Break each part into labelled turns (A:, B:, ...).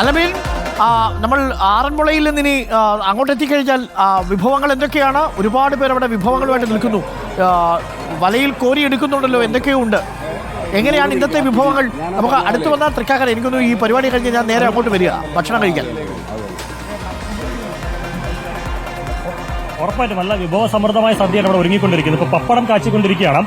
A: അലമീൻ നമ്മൾ ആറന്മുളയിൽ നിന്ന് ഇനി അങ്ങോട്ട് എത്തിക്കഴിഞ്ഞാൽ വിഭവങ്ങൾ എന്തൊക്കെയാണ്? ഒരുപാട് പേർ അവിടെ വിഭവങ്ങളുമായിട്ട് നിൽക്കുന്നു. വലയിൽ കോരി എടുക്കുന്നുണ്ടല്ലോ എന്തൊക്കെയോ ഉണ്ട് എങ്ങനെയാണ് ഇന്നത്തെ വിഭവങ്ങൾ? നമുക്ക് അടുത്ത് വന്നാൽ തൃക്കാക്കര എനിക്കൊന്നും ഈ പരിപാടി കഴിഞ്ഞ് ഞാൻ നേരെ അങ്ങോട്ട് വരിക. ഭക്ഷണം കഴിക്കാൻ.
B: ഉറപ്പായിട്ടും നല്ല വിഭവസമൃദ്ധമായ സദ്യയാണ് ഇവിടെ ഒരുങ്ങിക്കൊണ്ടിരിക്കുന്നത്. ഇപ്പൊ പപ്പടം കാച്ചിക്കൊണ്ടിരിക്കുകയാണ്.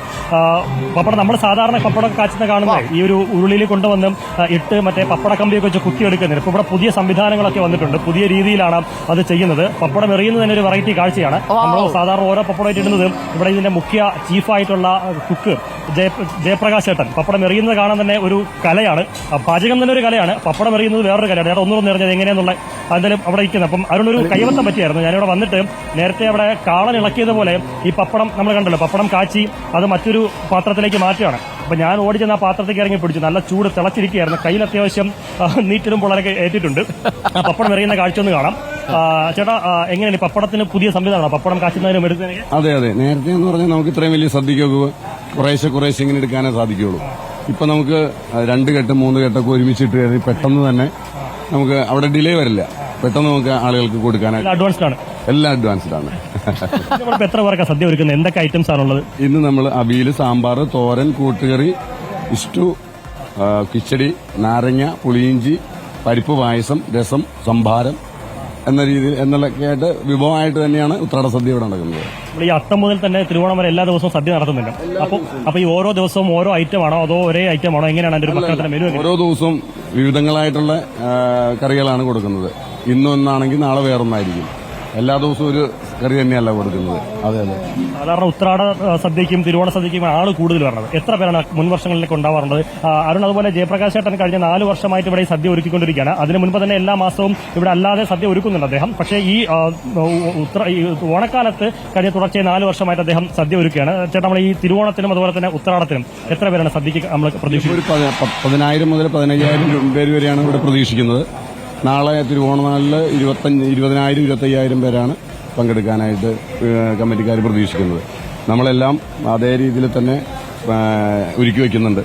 B: പപ്പടം നമ്മൾ സാധാരണ പപ്പടം കാച്ചുന്ന കാണുന്നത് ഈ ഒരു ഉരുളിയിൽ കൊണ്ടുവന്ന് ഇട്ട് മറ്റേ പപ്പട കമ്പിയൊക്കെ വെച്ച് കുത്തിയെടുക്കുന്നത് ഇപ്പൊ ഇവിടെ പുതിയ സംവിധാനങ്ങളൊക്കെ വന്നിട്ടുണ്ട്. പുതിയ രീതിയിലാണ് അത് ചെയ്യുന്നത്. പപ്പടം എറിയുന്നത് തന്നെ ഒരു വെറൈറ്റി കാഴ്ചയാണ്. നമ്മൾ സാധാരണ ഓരോ പപ്പടമായിട്ട് ഇടുന്നത് ഇവിടെ ഇതിന്റെ മുഖ്യ ചീഫായിട്ടുള്ള കുക്ക് ജയ ജയപ്രകാശ് ഏട്ടൻ പപ്പടം എറിയുന്നത് കാണാൻ തന്നെ ഒരു കലയാണ്. പാചകം തന്നെ ഒരു കലയാണ്. പപ്പടം എറിയുന്നത് വേറൊരു കലയാണ്. ഞാൻ ഒന്നുകൂടെ എറിഞ്ഞത് എങ്ങനെയെന്നുള്ള എന്തായാലും അവിടെ ഇരിക്കുന്നത് അപ്പം അതിനൊരു കൈവത്തം പറ്റിയായിരുന്നു. ഞാനിവിടെ വന്നിട്ട് നേരത്തെ അവിടെ കാളൻ ഇളക്കിയതുപോലെ ഈ പപ്പടം നമ്മൾ കണ്ടല്ലോ. പപ്പടം കാച്ചി അത് മറ്റൊരു പാത്രത്തിലേക്ക് മാറ്റുകയാണ്. അപ്പൊ ഞാൻ ഓടിച്ചെന്ന് ആ പാത്രത്തേക്ക് ഇറങ്ങി പിടിച്ചു. നല്ല ചൂട് തിളച്ചിരിക്കുകയായിരുന്നു. കയ്യിൽ അത്യാവശ്യം നീറ്റിലും പിള്ളേരൊക്കെ ഏറ്റിട്ടുണ്ട്. ആ പപ്പടം എറിയുന്ന കാഴ്ച ഒന്ന് കാണാം. ചേട്ടാ എങ്ങനെയാണ് പപ്പടത്തിന് പുതിയ സംവിധാനമാണ്? പപ്പടം കാച്ചുന്നതിനും എടുത്തതിനെ
C: അതെ അതെ. നേരത്തെ എന്ന് പറഞ്ഞാൽ നമുക്ക് ഇത്രയും വലിയ സദ്യക്കൊക്കെ കുറേശ്ശെ കുറേശ്ശെ ഇങ്ങനെ എടുക്കാനേ സാധിക്കുകയുള്ളൂ. ഇപ്പൊ നമുക്ക് രണ്ട് കെട്ട് മൂന്ന് കെട്ടൊക്കെ ഒരുമിച്ചിട്ട് കയറി പെട്ടെന്ന് തന്നെ നമുക്ക് അവിടെ ഡിലേ വരില്ല. പെട്ടെന്ന് നമുക്ക് ആളുകൾക്ക് കൊടുക്കാനായിട്ട്.
B: അഡ്വാൻസ്ഡ് ആണ്.
C: എല്ലാം അഡ്വാൻസ്ഡ് ആണ്.
B: എത്ര പേർക്ക് സദ്യ ഒരുക്കുന്നത്? എന്തൊക്കെ ഐറ്റംസ് ആണുള്ളത്?
C: ഇന്ന് നമ്മൾ അവിയൽ സാമ്പാർ തോരൻ കൂട്ടുകറി ഇഷ്ടു കിച്ചടി നാരങ്ങ പുളിയിഞ്ചി പരിപ്പ് പായസം രസം സംഭാരം എന്ന രീതിയിൽ ആയിട്ട് വിഭവമായിട്ട് തന്നെയാണ് ഉത്രാട സദ്യ ഇവിടെ നടക്കുന്നത്.
B: ഇവിടെ ഈ അത്തം മുതൽ തന്നെ തിരുവോണം വരെ എല്ലാ ദിവസവും സദ്യ നടത്തുന്നുണ്ട്. അപ്പൊ അപ്പൊ ഈ ഓരോ ദിവസവും ഓരോ ഐറ്റം ആണോ അതോ ഒരേ ഐറ്റം ആണോ? എങ്ങനെയാണ് അതിന്റെ ഒരു ഭക്ഷണത്തിന്റെ മെനു
C: ഓരോ ദിവസവും വിവിധങ്ങളായിട്ടുള്ള കറികളാണ് കൊടുക്കുന്നത്. ഇന്നൊന്നാണെങ്കിൽ നാളെ വേറൊന്നായിരിക്കും. എല്ലാ ദിവസവും ഒരു കറി തന്നെയല്ല കൊടുക്കുന്നത്. അതെ അതെ.
B: സാധാരണ ഉത്രാട സദ്യക്കും തിരുവോണ സദ്യക്കും ആൾ കൂടുതൽ വരണത്. എത്ര പേരാണ് മുൻ വർഷങ്ങളിലേക്ക് ഉണ്ടാവാറുള്ളത്? അരുൺ അതുപോലെ ജയപ്രകാശ് ചേട്ടൻ കഴിഞ്ഞ നാല് വർഷമായിട്ട് ഇവിടെ ഈ സദ്യ ഒരുക്കിക്കൊണ്ടിരിക്കുകയാണ്. അതിന് മുൻപ് തന്നെ എല്ലാ മാസവും ഇവിടെ അല്ലാതെ സദ്യ ഒരുക്കുന്നുണ്ട് അദ്ദേഹം. പക്ഷേ ഈ ഓണക്കാലത്ത് കഴിഞ്ഞ തുടർച്ചയായി നാല് വർഷമായിട്ട് അദ്ദേഹം സദ്യ ഒരുക്കുകയാണ്. ചേട്ടാ നമ്മൾ ഈ തിരുവോണത്തിനും അതുപോലെ തന്നെ ഉത്രാടത്തിനും എത്ര പേരാണ് സദ്യക്ക് നമ്മൾ പ്രതീക്ഷിക്കുന്നത്
C: പതിനായിരം മുതൽ പതിനയ്യായിരം പേര് വരെയാണ് ഇവിടെ പ്രതീക്ഷിക്കുന്നത്. നാളെ തിരുവോണനാളിൽ ഇരുപത്തഞ്ച് ഇരുപതിനായിരം ഇരുപത്തയ്യായിരം പേരാണ് പങ്കെടുക്കാനായിട്ട് കമ്മിറ്റിക്കാർ പ്രതീക്ഷിക്കുന്നത്. നമ്മളെല്ലാം അതേ രീതിയിൽ തന്നെ ഒരുക്കി വയ്ക്കുന്നുണ്ട്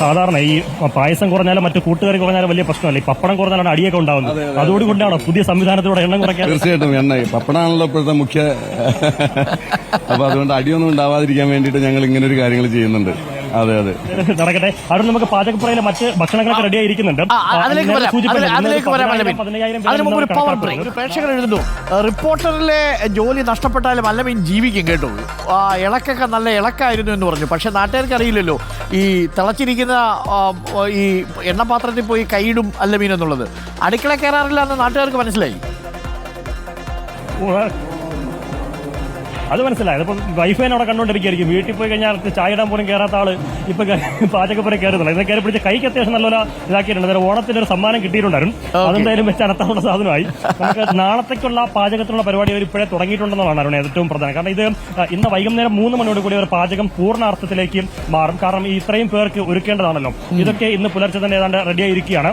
B: സാധാരണ ഈ പായസം കുറഞ്ഞാലും മറ്റു കൂട്ടുകറി കുറഞ്ഞാലും വലിയ പ്രശ്നമല്ല. ഈ പപ്പടം കുറഞ്ഞാലാണ് അടിയൊക്കെ ഉണ്ടാവുന്നത്. അതോടുകൂടിയാണോ പുതിയ സംവിധാനത്തിലൂടെ എണ്ണം കുറയ്ക്കാൻ?
C: തീർച്ചയായിട്ടും എണ്ണ. പപ്പടാണല്ലോ ഇപ്പോഴത്തെ മുഖ്യ അപ്പൊ അതുകൊണ്ട് അടിയൊന്നും ഉണ്ടാവാതിരിക്കാൻ വേണ്ടിയിട്ട് ഞങ്ങൾ ഇങ്ങനെ ഒരു കാര്യങ്ങൾ ചെയ്യുന്നുണ്ട്. അതെ അതെ.
B: നടക്കട്ടെ. അവിടെ നമുക്ക് പാചകപ്പുറയിലെ മറ്റ് ഭക്ഷണങ്ങളൊക്കെ റെഡി ആയിരിക്കുന്നുണ്ട്.
A: അതിലേക്ക് അതിലേക്ക് വരാം അതിന് മുമ്പ് ഒരു പവർ ബ്രേക്ക് ഒരു പ്രേക്ഷകർ എഴുതുന്നു. റിപ്പോർട്ടറിലെ ജോലി നഷ്ടപ്പെട്ടാലും അല്ലമീൻ ജീവിക്കും കേട്ടോ. ആ ഇളക്കൊക്കെ നല്ല ഇളക്കായിരുന്നു എന്ന് പറഞ്ഞു. പക്ഷെ നാട്ടുകാർക്ക് അറിയില്ലല്ലോ. ഈ തിളച്ചിരിക്കുന്ന ഈ എണ്ണപാത്രത്തിൽ പോയി കൈയിടും അല്ലമീൻ എന്നുള്ളത്. അടുക്കള കയറാറില്ല എന്ന് നാട്ടുകാർക്ക് മനസ്സിലായി.
B: അത് മനസ്സിലായത് ഇപ്പം വൈഫൈനെ അവിടെ കണ്ടോണ്ടിരിക്കും വീട്ടിൽ പോയി കഴിഞ്ഞാൽ ചായ ഇടാൻ പോലും കയറാത്ത ആൾ ഇപ്പൊ പാചകപ്പുറം കയറുന്നില്ല ഇതൊക്കെ കയറി പിടിച്ച കൈക്ക് അത്യാവശ്യം നല്ലപോലെ ഇതാക്കിയിട്ടുണ്ട്. അതായത് ഓണത്തിന് ഒരു സമ്മാനം കിട്ടിയിട്ടുണ്ടായിരുന്നു. അതെന്തായാലും വെച്ച് അനത്താനുള്ള സാധനമായി. നമുക്ക് നാളത്തേക്കുള്ള പാചകത്തിനുള്ള പരിപാടി അവർ ഇപ്പോഴേ തുടങ്ങിയിട്ടുണ്ടെന്നാണ് അരുൺ ഏറ്റവും പ്രധാനം. കാരണം ഇത് ഇന്ന് വൈകുന്നേരം മൂന്ന് മണിയോട് കൂടി ഒരു പാചകം പൂർണാർത്ഥത്തിലേക്ക് മാറും. കാരണം ഈ ഇത്രയും പേർക്ക് ഒരുക്കേണ്ടതാണല്ലോ. ഇതൊക്കെ ഇന്ന് പുലർച്ചെ തന്നെ ഏതാണ്ട് റെഡിയായിരിക്കുകയാണ്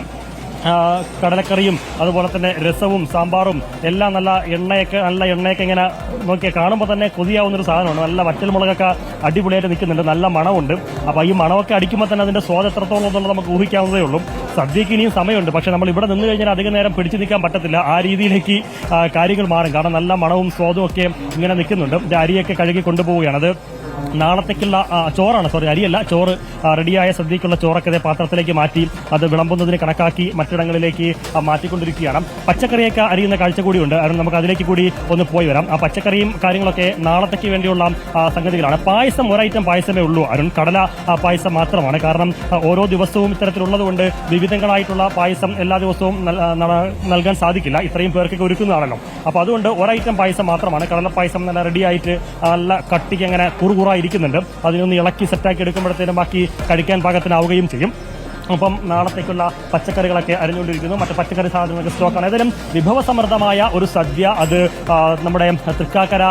B: കടലക്കറിയും അതുപോലെ തന്നെ രസവും സാമ്പാറും എല്ലാം നല്ല എണ്ണയൊക്കെ നല്ല എണ്ണയൊക്കെ ഇങ്ങനെ നോക്കിയാൽ കാണുമ്പോൾ തന്നെ കൊതിയാവുന്ന ഒരു സാധനമാണ്. നല്ല വറ്റൽ മുളകൊക്കെ അടിപൊളിയായിട്ട് നിൽക്കുന്നുണ്ട്. നല്ല മണമുണ്ട്. അപ്പോൾ ഈ മണമൊക്കെ അടിക്കുമ്പോൾ തന്നെ അതിന്റെ സ്വാദ് എത്രത്തോളം എന്നുള്ളത് നമുക്ക് ഊഹിക്കാവുന്നതേ ഉള്ളൂ. സദ്യക്ക് ഇനിയും സമയമുണ്ട്. പക്ഷേ നമ്മൾ ഇവിടെ നിന്ന് കഴിഞ്ഞാൽ അധികം നേരം പിടിച്ചു നിൽക്കാൻ പറ്റത്തില്ല. ആ രീതിയിലേക്ക് കാര്യങ്ങൾ മാറും. കാരണം നല്ല മണവും സ്വാദും ഒക്കെ ഇങ്ങനെ നിൽക്കുന്നുണ്ട്. അരിയൊക്കെ കഴുകി കൊണ്ടുപോവുകയാണ്. അത് നാളത്തേക്കുള്ള ചോറാണ് സോറി അരിയല്ല ചോറ് റെഡിയായ സദ്യക്കുള്ള ചോറൊക്കെ പാത്രത്തിലേക്ക് മാറ്റി അത് വിളമ്പുന്നതിന് കണക്കാക്കി മറ്റിടങ്ങളിലേക്ക് മാറ്റിക്കൊണ്ടിരിക്കുകയാണ്. പച്ചക്കറിയൊക്കെ അരിയുന്ന കാഴ്ച കൂടിയുണ്ട്. അതുകൊണ്ട് നമുക്ക് അതിലേക്ക് കൂടി ഒന്ന് പോയി വരാം. ആ പച്ചക്കറിയും കാര്യങ്ങളൊക്കെ നാളത്തേക്ക് വേണ്ടിയുള്ള സംഗതികളാണ്. പായസം ഒരൈറ്റം പായസമേ ഉള്ളൂ അരുൺ. കടല പായസം മാത്രമാണ്. കാരണം ഓരോ ദിവസവും ഇത്തരത്തിലുള്ളതുകൊണ്ട് വിവിധങ്ങളായിട്ടുള്ള പായസം എല്ലാ ദിവസവും നൽ- നൽകാൻ സാധിക്കില്ല. ഇത്രയും പേർക്കൊക്കെ ഒരുക്കുന്നതാണല്ലോ. അപ്പോൾ അതുകൊണ്ട് ഒരൈറ്റം പായസം മാത്രമാണ്. കടല പായസം നല്ല റെഡിയായിട്ട് നല്ല കട്ടിക്ക് അങ്ങനെ കുറുകുറ ഇരിക്കുന്നുണ്ട് അതിനൊന്ന് ഇളക്കി സെറ്റാക്കി എടുക്കുമ്പോഴത്തേനും ബാക്കി കഴിക്കാൻ പാകത്തിനാവുകയും ചെയ്യും. അപ്പം നാളത്തേക്കുള്ള പച്ചക്കറികളൊക്കെ അരിഞ്ഞുകൊണ്ടിരിക്കുന്നു. മറ്റ് പച്ചക്കറി സാധനങ്ങളൊക്കെ സ്റ്റോക്കാണ്. ഏതായാലും വിഭവസമൃദ്ധമായ ഒരു സദ്യ അത് നമ്മുടെ തൃക്കാക്കര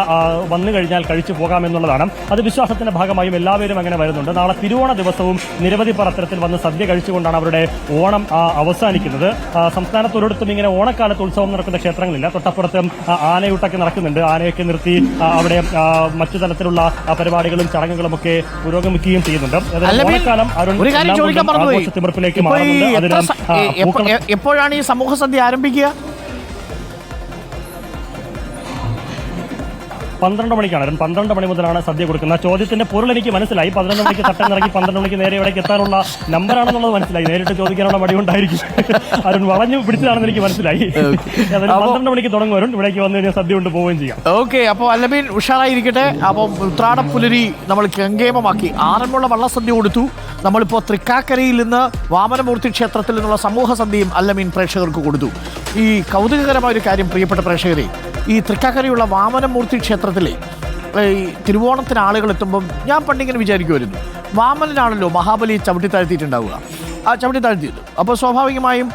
B: വന്നു കഴിഞ്ഞാൽ കഴിച്ചു പോകാമെന്നുള്ളതാണ്. അത് വിശ്വാസത്തിന്റെ ഭാഗമായും എല്ലാവരും അങ്ങനെ വരുന്നുണ്ട്. നാളെ തിരുവോണ ദിവസവും നിരവധി പത്രത്തിൽ വന്ന് സദ്യ കഴിച്ചുകൊണ്ടാണ് അവരുടെ ഓണം അവസാനിക്കുന്നത്. സംസ്ഥാനത്ത് ഒരിടത്തും ഇങ്ങനെ ഓണക്കാലത്ത് ഉത്സവം നടക്കുന്ന ക്ഷേത്രങ്ങളില്ല. തൊട്ടപ്പുറത്ത് ആനയൂട്ടൊക്കെ നടക്കുന്നുണ്ട്. ആനയൊക്കെ നിർത്തി അവിടെ മറ്റു തലത്തിലുള്ള പരിപാടികളും ചടങ്ങുകളും ഒക്കെ പുരോഗമിക്കുകയും ചെയ്യുന്നുണ്ട്. ഓണക്കാലം അരുൺ
A: ഈ
B: മാറുന്നുണ്ട്.
A: എപ്പോഴാണ് ഈ സമൂഹ സദ്യ ആരംഭിക്കുക?
B: പന്ത്രണ്ട് മണിക്കാണ്. പന്ത്രണ്ട് മണി മുതലാണ് സദ്യ കൊടുക്കുന്നത്. ചോദ്യത്തിന്റെ പൊരുൾ എനിക്ക് മനസ്സിലായി. പതിനൊന്ന് മണിക്ക് തട്ടം ഇറങ്ങി പന്ത്രണ്ട് മണിക്ക് നേരെ ഇവിടേക്ക് എത്താനുള്ള നമ്പറാണെന്നുള്ളത് മനസ്സിലായി. നേരിട്ട് ചോദിക്കാനുള്ള മടി ഉണ്ടായിരിക്കും അരുൺ വളഞ്ഞു പിടിച്ചതാണെന്ന് എനിക്ക് മനസ്സിലായി. പന്ത്രണ്ട് മണിക്ക് തുടങ്ങും. അരുൺ ഇവിടേക്ക് വന്നു കഴിഞ്ഞാൽ സദ്യ കൊണ്ട് പോവുകയും ചെയ്യാം.
A: ഓക്കെ അപ്പോൾ അല്ലബീൻ ഉഷാറായിരിക്കട്ടെ. അപ്പം ഉത്രാടപ്പുലരി നമ്മൾ കെങ്കേമമാക്കി ആറന്മുള വള്ളസദ്യ കൊടുത്തു. നമ്മളിപ്പോൾ തൃക്കാക്കരയിൽ നിന്ന് വാമനമൂർത്തി ക്ഷേത്രത്തിൽ നിന്നുള്ള സമൂഹ സന്ധ്യയും അല്ലമീൻ പ്രേക്ഷകർക്ക് കൊടുത്തു. ഈ കൗതുകകരമായ ഒരു കാര്യം പ്രിയപ്പെട്ട പ്രേക്ഷകരെ ഈ തൃക്കാക്കരയുള്ള വാമനമൂർത്തി ക്ഷേത്രത്തിലെ ഈ തിരുവോണത്തിന് ആളുകൾ എത്തുമ്പം ഞാൻ പണ്ടിങ്ങനെ വിചാരിക്കുമായിരുന്നു വാമനനാണല്ലോ മഹാബലി ചവിട്ടി താഴ്ത്തിയിട്ടുണ്ടാവുക. ആ ചവിട്ടി താഴ്ത്തിയത് അപ്പോൾ സ്വാഭാവികമായും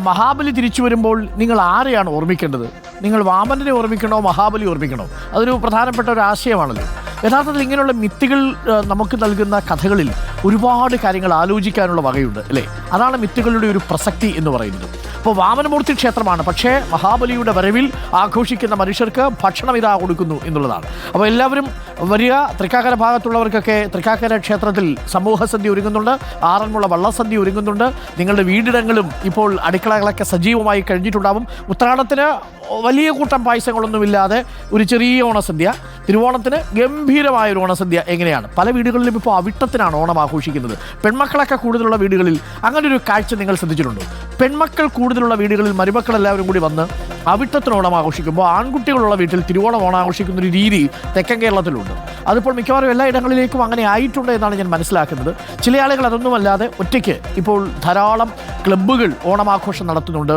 A: മഹാബലി തിരിച്ചു വരുമ്പോൾ നിങ്ങൾ ആരെയാണ് ഓർമ്മിക്കേണ്ടത്? നിങ്ങൾ വാമനനെ ഓർമ്മിക്കണോ മഹാബലി ഓർമ്മിക്കണോ? അതൊരു പ്രധാനപ്പെട്ട ഒരു ആശയമാണല്ലോ. യഥാർത്ഥത്തിൽ ഇങ്ങനെയുള്ള മിത്തുകൾ നമുക്ക് നൽകുന്ന കഥകളിൽ ഒരുപാട് കാര്യങ്ങൾ ആലോചിക്കാനുള്ള വകയുണ്ട് അല്ലേ? അതാണ് മിത്തുകളുടെ ഒരു പ്രസക്തി എന്ന് പറയുന്നത്. അപ്പോൾ വാമനമൂർത്തി ക്ഷേത്രമാണ്. പക്ഷേ മഹാബലിയുടെ വരവിൽ ആഘോഷിക്കുന്ന മനുഷ്യർക്ക് ഭക്ഷണം ഇതാ കൊടുക്കുന്നു എന്നുള്ളതാണ്. അപ്പോൾ എല്ലാവരും വരിക തൃക്കാക്കര ഭാഗത്തുള്ളവർക്കൊക്കെ തൃക്കാക്കര ക്ഷേത്രത്തിൽ സമൂഹ സദ്യ ഒരുങ്ങുന്നുണ്ട് ആറന്മുള വള്ളസന്ധി ഒരുങ്ങുന്നുണ്ട്. നിങ്ങളുടെ വീടിടങ്ങളും ഇപ്പോൾ അടുക്കളകളൊക്കെ സജീവമായി കഴിഞ്ഞിട്ടുണ്ടാവും. ഉത്രാടത്തിന് വലിയ കൂട്ടം പായസങ്ങളൊന്നുമില്ലാതെ ഒരു ചെറിയ ഓണസദ്യ തിരുവോണത്തിന് ഗംഭീരമായ ഒരു ഓണസദ്യ എങ്ങനെയാണ്? പല വീടുകളിലും ഇപ്പോൾ അവിട്ടത്തിനാണ് ഓണം ആഘോഷിക്കുന്നത്. പെൺമക്കളൊക്കെ കൂടുതലുള്ള വീടുകളിൽ അങ്ങനെ ഒരു കാഴ്ച നിങ്ങൾ ശ്രദ്ധിച്ചിട്ടുണ്ടോ? പെൺമക്കൾ കൂടുതലുള്ള വീടുകളിൽ മരുമക്കൾ എല്ലാവരും കൂടി വന്ന് അവിട്ടത്തിനോണം ആഘോഷിക്കുമ്പോൾ ആൺകുട്ടികളുള്ള വീട്ടിൽ തിരുവോണം ഓണം ആഘോഷിക്കുന്ന ഒരു രീതി തെക്കൻ കേരളത്തിലുണ്ട്. അതിപ്പോൾ മിക്കവാറും എല്ലാ ഇടങ്ങളിലേക്കും അങ്ങനെ ആയിട്ടുണ്ട് എന്നാണ് ഞാൻ മനസ്സിലാക്കുന്നത്. ചില ആളുകൾ അതൊന്നുമല്ലാതെ ഒറ്റയ്ക്ക് ഇപ്പോൾ ധാരാളം ക്ലബ്ബുകൾ ഓണമാഘോഷം നടത്തുന്നുണ്ട്.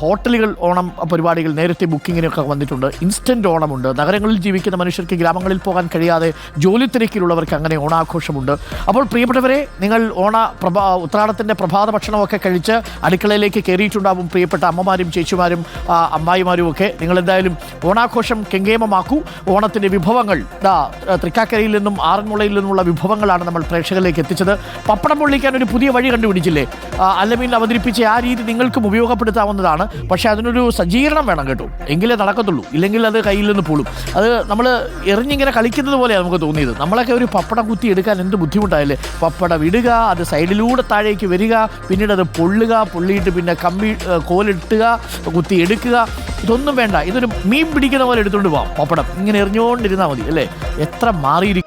A: ഹോട്ടലുകൾ ഓണം പരിപാടികൾ നേരത്തെ ബുക്കിങ്ങിനൊക്കെ വന്നിട്ടുണ്ട്. ഇൻസ്റ്റന്റ് ഓണമുണ്ട്. നഗരങ്ങളിൽ ജീവിക്കുന്ന മനുഷ്യർക്ക് ഗ്രാമങ്ങളിൽ പോകാൻ കഴിയാതെ ജോലി തിരക്കിലുള്ളവർക്ക് അങ്ങനെ ഓണാഘോഷമുണ്ട്. അപ്പോൾ പ്രിയപ്പെട്ടവരെ നിങ്ങൾ ഓണ പ്രഭാ ഉത്രാടത്തിന്റെ പ്രഭാത ഭക്ഷണമൊക്കെ കഴിച്ച് അടുക്കളയിലേക്ക് കയറിയിട്ടുണ്ടാവും പ്രിയപ്പെട്ട അമ്മമാരും ചേച്ചിമാരും അമ്മായിമാരും ഒക്കെ. നിങ്ങൾ എന്തായാലും ഓണാഘോഷം കെങ്കേമമാക്കൂ. ഓണത്തിന്റെ വിഭവങ്ങൾ ദാ തൃക്കാക്കരയിൽ നിന്നും ആറന്മുളയിൽ നിന്നുമുള്ള വിഭവങ്ങളാണ് നമ്മൾ പ്രേക്ഷകരിലേക്ക് എത്തിച്ചത്. പപ്പടം പൊള്ളിക്കാൻ ഒരു പുതിയ വഴി കണ്ടുപിടിച്ചില്ലേ? അല്ലെങ്കിൽ അല്ലമീൻ അവതരിപ്പിച്ച ആ രീതി നിങ്ങൾക്കും ഉപയോഗപ്പെടുത്താവുന്നതാണ്. പക്ഷേ അതിനൊരു സജ്ജീകരണം വേണം കേട്ടോ. എങ്കിലേ നടക്കത്തുള്ളൂ. ഇല്ലെങ്കിൽ അത് കയ്യിൽ നിന്ന് പോളും. അത് നമ്മൾ എറിഞ്ഞിങ്ങനെ കളിക്കുന്നത് പോലെയാണ് നമുക്ക് തോന്നിയത്. നമ്മളൊക്കെ ഒരു പപ്പടം കുത്തി എടുക്കാൻ എന്ത് ബുദ്ധിമുട്ടായാലേ പപ്പടം ഇടുക അത് സൈഡിലൂടെ താഴേക്ക് വരിക പിന്നീട് അത് പൊള്ളുക പൊള്ളിയിട്ട് പിന്നെ കമ്പി കോലിട്ടുക കുത്തി എടുക്കുക. ഇതൊന്നും വേണ്ട. ഇതൊരു മീൻ പിടിക്കുന്ന പോലെ എടുത്തുകൊണ്ട് പോവാം. പപ്പടം. ഇങ്ങനെ എറിഞ്ഞുകൊണ്ടിരുന്നാൽ മതി അല്ലേ? എത്ര മാറിയിരിക്കും